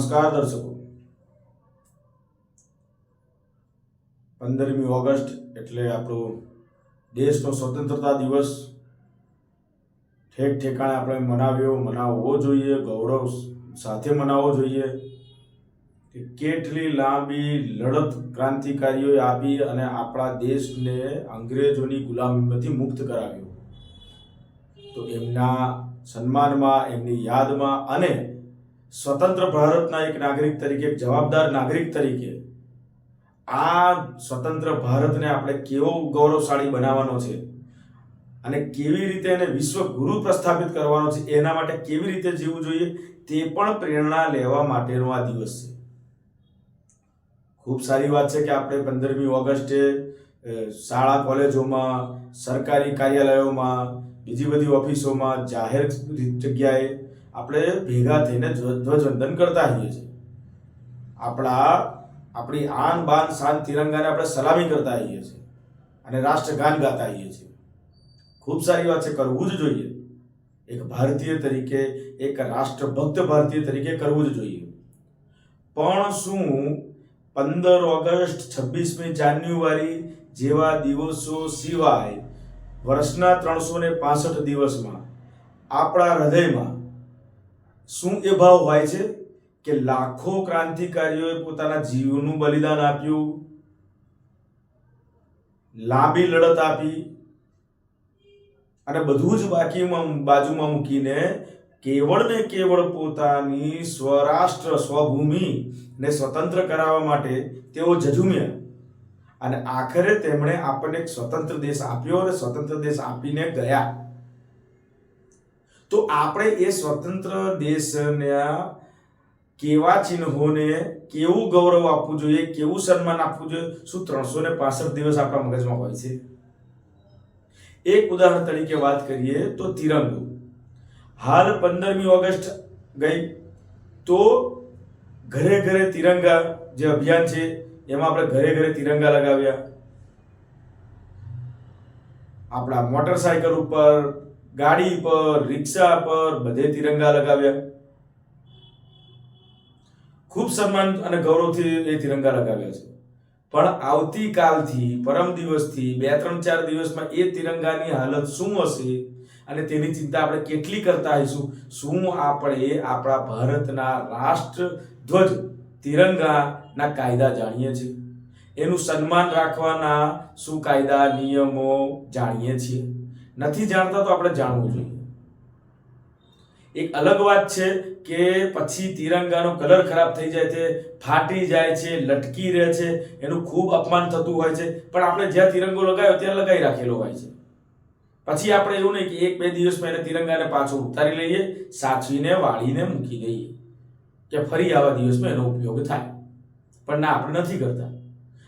નમસ્કાર દર્શકો. પંદરમી ઓગસ્ટ એટલે આપણો દેશનો સ્વતંત્રતા દિવસ. ઠેક ઠેકાણે આપણે મનાવ્યો, મનાવવો જોઈએ, ગૌરવ સાથે મનાવવો જોઈએ. કે કેટલી લાંબી લડત ક્રાંતિકારીઓએ આપી અને આપણા દેશને અંગ્રેજોની ગુલામીમાંથી મુક્ત કરાવ્યો. તો એમના સન્માનમાં, એમની યાદમાં અને સ્વતંત્ર ભારતના એક નાગરિક તરીકે, એક જવાબદાર નાગરિક તરીકે આ સ્વતંત્ર ભારતને આપણે કેવો ગૌરવશાળી બનાવવાનો છે અને કેવી રીતે એને વિશ્વ ગુરુ પ્રસ્થાપિત કરવાનો છે, એના માટે કેવી રીતે જીવવું જોઈએ, તે પણ પ્રેરણા લેવા માટેનો આ દિવસ છે. ખૂબ સારી વાત છે કે આપણે પંદરમી ઓગસ્ટે શાળા કોલેજોમાં, સરકારી કાર્યાલયોમાં, બીજી બધી ઓફિસોમાં જાહેર જગ્યાએ આપણે ભેગા થઈને ધ્વજવંદન કરતા હોઈએ છીએ. આપણા, આપણી આન બાન શાન તિરંગાને આપણે સલામી કરતા હોઈએ છીએ. અને રાષ્ટ્રગાન ગાતા હોઈએ છીએ. ખૂબ સારી વાત છે, કરવું જ જોઈએ. એક ભારતીય તરીકે, એક રાષ્ટ્રભક્ત ભારતીય તરીકે કરવું જ જોઈએ. પણ શું પંદર ઓગસ્ટ છવ્વીસમી જાન્યુઆરી જેવા દિવસો સિવાય વર્ષના ત્રણસો ને પાસઠ દિવસમાં આપણા હૃદયમાં શું એ ભાવ હોય છે? કે લાખો ક્રાંતિકારીઓએ પોતાના જીવનું બલિદાન આપ્યું, લાંબી લડત આપી અને બધું જ બાકીમાં બાજુમાં મૂકીને કેવળ ને કેવળ પોતાની સ્વરાષ્ટ્ર, સ્વભૂમિ ને સ્વતંત્ર કરાવવા માટે તેઓ જજુમ્યા. અને આખરે તેમણે આપણને એક સ્વતંત્ર દેશ આપ્યો અને સ્વતંત્ર દેશ આપીને ગયા. તો આપણે એ સ્વતંત્ર દેશના કેવા ચિહ્નોને કેવું ગૌરવ આપવું જોઈએ, કેવું સન્માન આપવું જોઈએ, શું ત્રણસો ને પાસઠ દિવસ આપણા મગજમાં હોય છે? એક ઉદાહરણ તરીકે વાત કરીએ તો તિરંગો. હાલ પંદરમી ઓગસ્ટ ગઈ તો ઘરે ઘરે તિરંગા જે અભિયાન છે, એમાં આપણે ઘરે ઘરે તિરંગા લગાવ્યા. આપણા મોટરસાયકલ ઉપર ગાડી પર, રિક્ષા પર બધે તિરંગા લગાવ્યા. ખૂબ સન્માન અને ગૌરવથી એ તિરંગા લગાવ્યા છે. પણ આવતીકાલથી, પરમ દિવસથી બે ત્રણ ચાર દિવસમાં એ તિરંગાની હાલત શું હશે અને તેની ચિંતા આપણે કેટલી કરતા હઈશું? શું આપણે આપણા ભારતના રાષ્ટ્ર ધ્વજ તિરંગાના કાયદા જાણીએ છીએ? એનું સન્માન રાખવાના શું કાયદા, નિયમો જાણીએ છીએ? નથી જાણતા તો આપણે જાણવું જોઈએ. એક અલગ વાત છે કે પછી તિરંગાનો કલર ખરાબ થઈ જાય છે, ફાટી જાય છે, લટકી રહે છે, એનું ખૂબ અપમાન થતું હોય છે, પણ આપણે જ્યાં તિરંગો લગાવ્યો ત્યાં લગાવી રાખેલો હોય છે. પછી આપણે એવું નહીં કે એક બે દિવસમાં એને તિરંગાને પાછો ઉતારી લઈએ, સાચવીને, વાળીને મૂકી દઈએ, કે ફરી આવા દિવસમાં એનો ઉપયોગ થાય. પણ ના, આપણે નથી કરતા.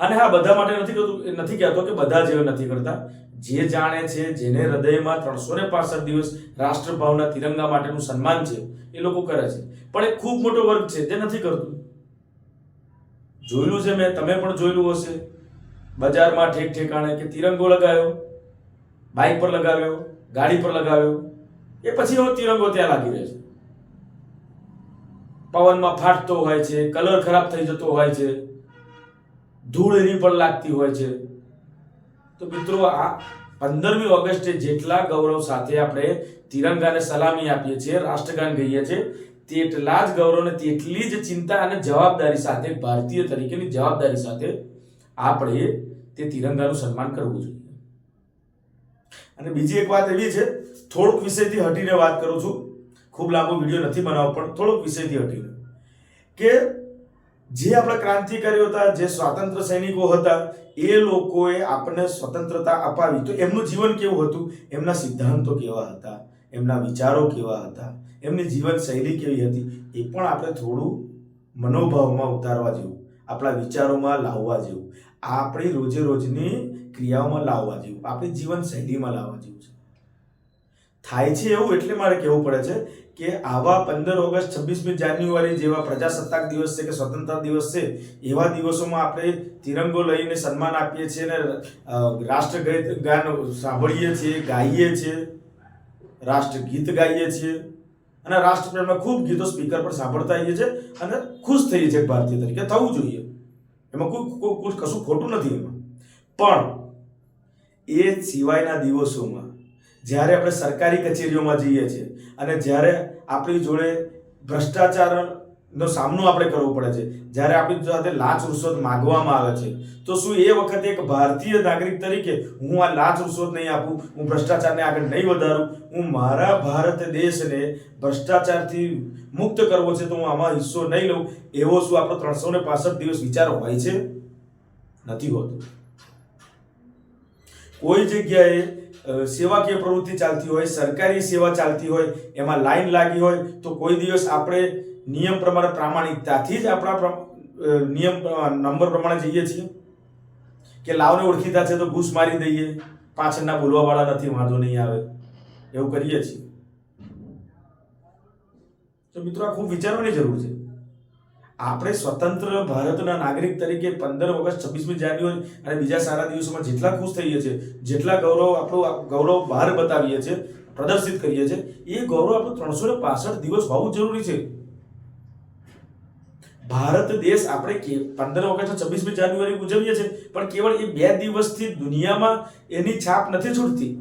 અને હા, બધા માટે નથી કરતું નથી કહેતો કે બધા જેવા નથી કરતા. જે જાણે છે, જેને હૃદયમાં ત્રણસો ને પાસઠ દિવસ રાષ્ટ્રભાવના તિરંગા માટેનું સન્માન છે, એ લોકો કરે છે. પણ એ ખૂબ મોટો વર્ગ છે, તે નથી કરતું. જોયેલું છે મેં, તમે પણ જોયેલું હશે. બજારમાં ઠેક ઠેકાણે કે તિરંગો લગાવ્યો, બાઇક પર લગાવ્યો, ગાડી પર લગાવ્યો, એ પછી એવો તિરંગો ત્યાં લાગી રહે છે. પવનમાં ફાટતો હોય છે, કલર ખરાબ થઈ જતો હોય છે. ધૂળ એની પણ લાગતી હોય છે. તો મિત્રો, આ પંદરમી ઓગસ્ટે જેટલા ગૌરવ સાથે આપણે તિરંગાને સલામી આપીએ છીએ, રાષ્ટ્રગાન ગઈએ છીએ, તેટલા જ ગૌરવને તેટલી જ ચિંતા અને જવાબદારી સાથે, ભારતીય તરીકેની જવાબદારી સાથે આપણે તે તિરંગાનું સન્માન કરવું જોઈએ. અને બીજી એક વાત એવી છે, થોડુંક વિષયથી હટીને વાત કરું છું. ખૂબ લાંબો વીડિયો નથી બનાવવો પણ થોડુંક વિષયથી હટીને. કે જે આપણે ક્રાંતિકારીઓ હતા, જે સ્વાતંત્ર સૈનિકો હતા, એ લોકોએ આપણને સ્વતંત્રતા અપાવી. તો એમનું જીવન કેવું હતું? એમના સિદ્ધાંતો કેવા હતા? એમના વિચારો કેવા હતા? એમની જીવન શૈલી કેવી હતી? એ પણ આપણે થોડું મનોભાવમાં ઉતારવા જેવું, આપણા વિચારોમાં લાવવા જેવું, આપણી રોજે રોજની ક્રિયાઓમાં લાવવા જેવું, આપણી જીવન શૈલીમાં લાવવા જેવું છે. થાય છે એવું એટલે મારે કહેવું પડે છે કે આવા પંદર ઓગસ્ટ, છવ્વીસમી જાન્યુઆરી જેવા પ્રજાસત્તાક દિવસ છે કે સ્વતંત્રતા દિવસ છે, એવા દિવસોમાં આપણે તિરંગો લઈને સન્માન આપીએ છીએ અને રાષ્ટ્રગીત ગાન સાંભળીએ છીએ, ગાઈએ છીએ, રાષ્ટ્રગીત ગાઈએ છીએ અને રાષ્ટ્રપ્રેમના ખૂબ ગીતો સ્પીકર પર સાંભળતા આવીએ છીએ અને ખુશ થઈએ છીએ ભારતીય તરીકે. થવું જોઈએ. એમાં કોઈ- કોઈ કશું ખોટું નથી એમાં. પણ એ સિવાયના દિવસોમાં જ્યારે આપણે સરકારી કચેરીઓમાં જઈએ છીએ અને જ્યારે આપણી જોડે ભ્રષ્ટાચારનો સામનો આપણે કરવો પડે છે, જ્યારે આપણી સાથે લાચ રૂશ્વત માગવામાં આવે છે, તો શું એ વખતે એક ભારતીય નાગરિક તરીકે હું આ લાચ રૂશ્વત નહીં આપું, હું ભ્રષ્ટાચારને આગળ નહીં વધારું? હું મારા ભારત દેશને ભ્રષ્ટાચારથી મુક્ત કરવો છે તો હું આમાં હિસ્સો નહીં લઉં? એવો શું આપણો ત્રણસો ને પાસઠ દિવસ વિચાર હોય છે? નથી હોતો. કોઈ જગ્યાએ સેવાકીય પ્રવૃત્તિ ચાલતી હોય, સરકારી સેવા ચાલતી હોય, એમાં લાઈન લાગી હોય, તો કોઈ દિવસ આપણે નિયમ પ્રમાણે પ્રામાણિકતાથી જ આપણા નિયમ નંબર પ્રમાણે જઈએ છીએ? કે લાવને ઓળખીતા છે તો ઘૂસ મારી દઈએ? પાછળના બોલવાવાળા નથી, વાંધો નહીં આવે. એવું કરીએ છીએ. તો મિત્રો આ ખૂબ વિચારવાની જરૂર છે. આપણે સ્વતંત્ર ભારતના નાગરિક તરીકે પંદર ઓગસ્ટ છવ્વીસમી જાન્યુઆરી અને બીજા સારા દિવસોમાં જેટલા ખુશ થઈએ છીએ, જેટલા ગૌરવ આપણું ગૌરવ બહાર બતાવીએ છીએ, પ્રદર્શિત કરીએ છીએ, એ ગૌરવ આપણું ત્રણસો ને પાસઠ દિવસ હોવું જરૂરી છે. ભારત દેશ આપણે કે પંદર ઓગસ્ટ છવ્વીસમી જાન્યુઆરી ઉજવીએ છીએ, પણ કેવળ એ બે દિવસથી દુનિયામાં એની છાપ નથી છૂટતી.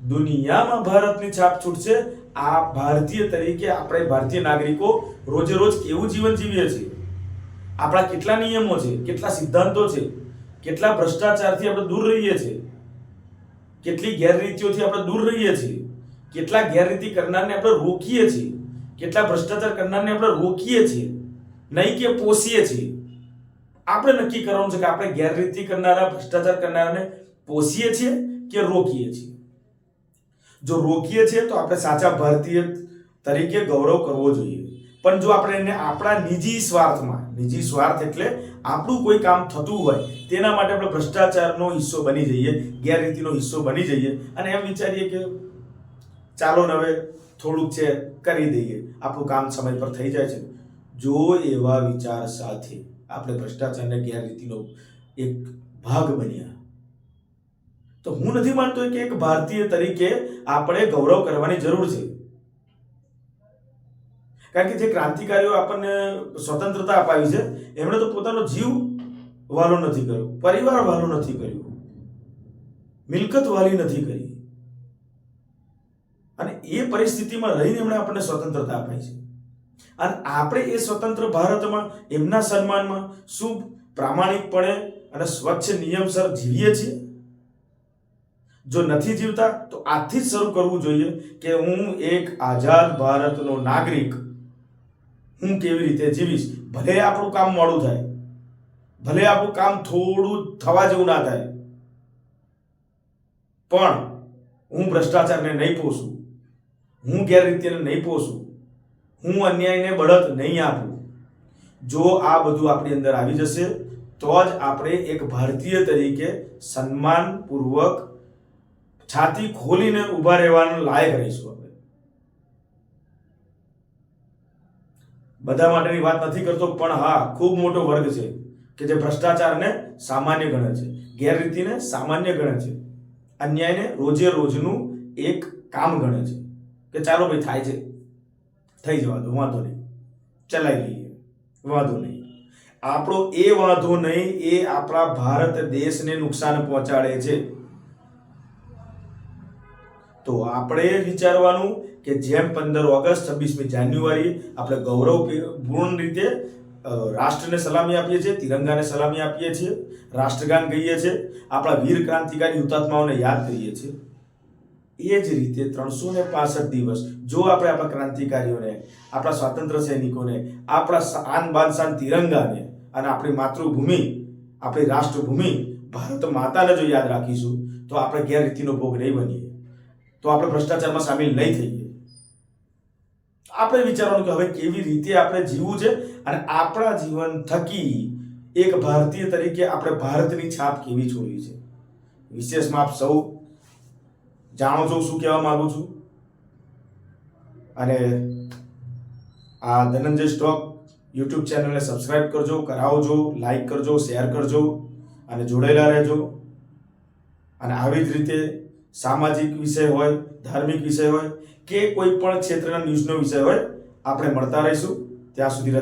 દુનિયામાં ભારતની છાપ છૂટશે આ ભારતીય તરીકે આપણે ભારતીય નાગરિકો રોજે રોજ કેવું જીવન જીવીએ છીએ? આપણા કેટલા નિયમો છે? કેટલા સિદ્ધાંતો છે? કેટલા ભ્રષ્ટાચારથી આપણે દૂર રહીએ છીએ? કેટલી ગેરરીતિઓથી આપણે દૂર રહીએ છીએ? કેટલા ગેરરીતિ કરનારને આપણે રોકીએ છીએ? કેટલા ભ્રષ્ટાચાર કરનારને આપણે રોકીએ છીએ? નહીં કે પોષીએ છીએ? આપણે નક્કી કરવાનું છે કે આપણે ગેરરીતિ કરનારા, ભ્રષ્ટાચાર કરનારાને પોષીએ છીએ કે રોકીએ છીએ? જો રોકીએ છીએ તો આપણે સાચા ભારતીય તરીકે ગૌરવ કરવો જોઈએ. પણ જો આપણે એને આપણા નિજી સ્વાર્થમાં, નિજી સ્વાર્થ એટલે આપણું કોઈ કામ થતું હોય, તેના માટે આપણે ભ્રષ્ટાચારનો હિસ્સો બની જઈએ, ગેરરીતિનો હિસ્સો બની જઈએ અને એમ વિચારીએ કે ચાલો ને હવે થોડુંક છે કરી દઈએ. આપણું કામ સમય પર થઈ જાય છે. જો એવા વિચાર સાથે આપણે ભ્રષ્ટાચારને ગેરરીતિનો એક ભાગ બન્યા તો હું નથી માનતો કે એક ભારતીય તરીકે આપણે ગૌરવ કરવાની જરૂર છે. કારણ કે જે ક્રાંતિકારીઓ આપણને સ્વતંત્રતા અપાવી છે, એમણે તો પોતાનો જીવ વાલો નથી કર્યો પરિવાર વાલો નથી કર્યો મિલકત વાલી નથી કરી. અને એ પરિસ્થિતિમાં રહીને એમણે આપણને સ્વતંત્રતા અપાઈ છે. અને આપણે એ સ્વતંત્ર ભારતમાં, એમના સન્માનમાં શું પ્રામાણિકપણે અને સ્વચ્છ નિયમસર જીવીએ છીએ. જો નથી જીવતા, તો આજથી જ શરૂ કરવું જોઈએ કે હું એક આઝાદ ભારતનો નાગરિક હું કેવી રીતે જીવીશ? ભલે આપણું કામ મોડું થાય, ભલે આપણું કામ થોડું થવા જેવું ના થાય, પણ હું ભ્રષ્ટાચારને નહીં પોષું, હું ગેરરીતિને નહીં પોષું, હું અન્યાયને બળત નહીં આપું. જો આ બધું આપણી અંદર આવી જશે, તો જ આપણે એક ભારતીય તરીકે સન્માનપૂર્વક છાતી ખોલીને ઊભા રહેવાનું લાયક રહીશું આપણે. બધા માટેની વાત નથી કરતો, પણ હા, ખૂબ મોટો વર્ગ છે કે જે ભ્રષ્ટાચારને સામાન્ય ગણે છે, ગેરરીતિને સામાન્ય ગણે છે, અન્યાયને રોજે રોજનું એક કામ ગણે છે. કે ચાલો ભાઈ, થાય છે. થઈ જવા દો વાંધો નહીં. ચલાવી લઈએ. વાંધો નહીં. આપણો એ વાંધો નહીં એ આપણા ભારત દેશને નુકસાન પહોંચાડે છે. તો આપણે વિચારવાનું કે જેમ પંદર ઓગસ્ટ, છવ્વીસમી જાન્યુઆરી આપણે ગૌરવપૂર્ણ રીતે રાષ્ટ્રને સલામી આપીએ છીએ, તિરંગાને સલામી આપીએ છીએ, રાષ્ટ્રગાન કહીએ છીએ, આપણા વીર ક્રાંતિકારી હુતાત્માઓને યાદ કરીએ છીએ. એ જ રીતે ત્રણસો ને પાસઠ દિવસ, જો આપણે આપણા ક્રાંતિકારીઓને, આપણા સ્વાતંત્ર્ય સૈનિકોને, આપણા આન બાન શાન તિરંગાને અને આપણી માતૃભૂમિ, આપણી રાષ્ટ્રભૂમિ ભારત માતાને જો યાદ રાખીશું, તો આપણે ગેરરીતિનો ભોગ નહીં બનીએ. તો આપણે ભ્રષ્ટાચારમાં સામેલ નહીં થઈએ. આપણે વિચારવાનું કે હવે કેવી રીતે આપણે જીવવું છે અને આપણા જીવન થકી એક ભારતીય તરીકે આપણે ભારતની છાપ કેવી છોડવી છે? વિશેષમાં આપ સૌ જાણો છો, શું કહેવા માંગુ છું? અને આ ધનંજય સ્ટોક યુટ્યુબ ચેનલને સબસ્ક્રાઇબ કરજો, કરાવજો લાઈક કરજો, શેર કરજો અને જોડાયેલા રહેજો. અને આવી જ રીતે સામાજિક વિષય હોય, ધાર્મિક વિષય હોય, કે કોઈ પણ ક્ષેત્રના ન્યૂઝનો વિષય હોય, આપણે મળતા રહીશું. ત્યાં સુધી રજા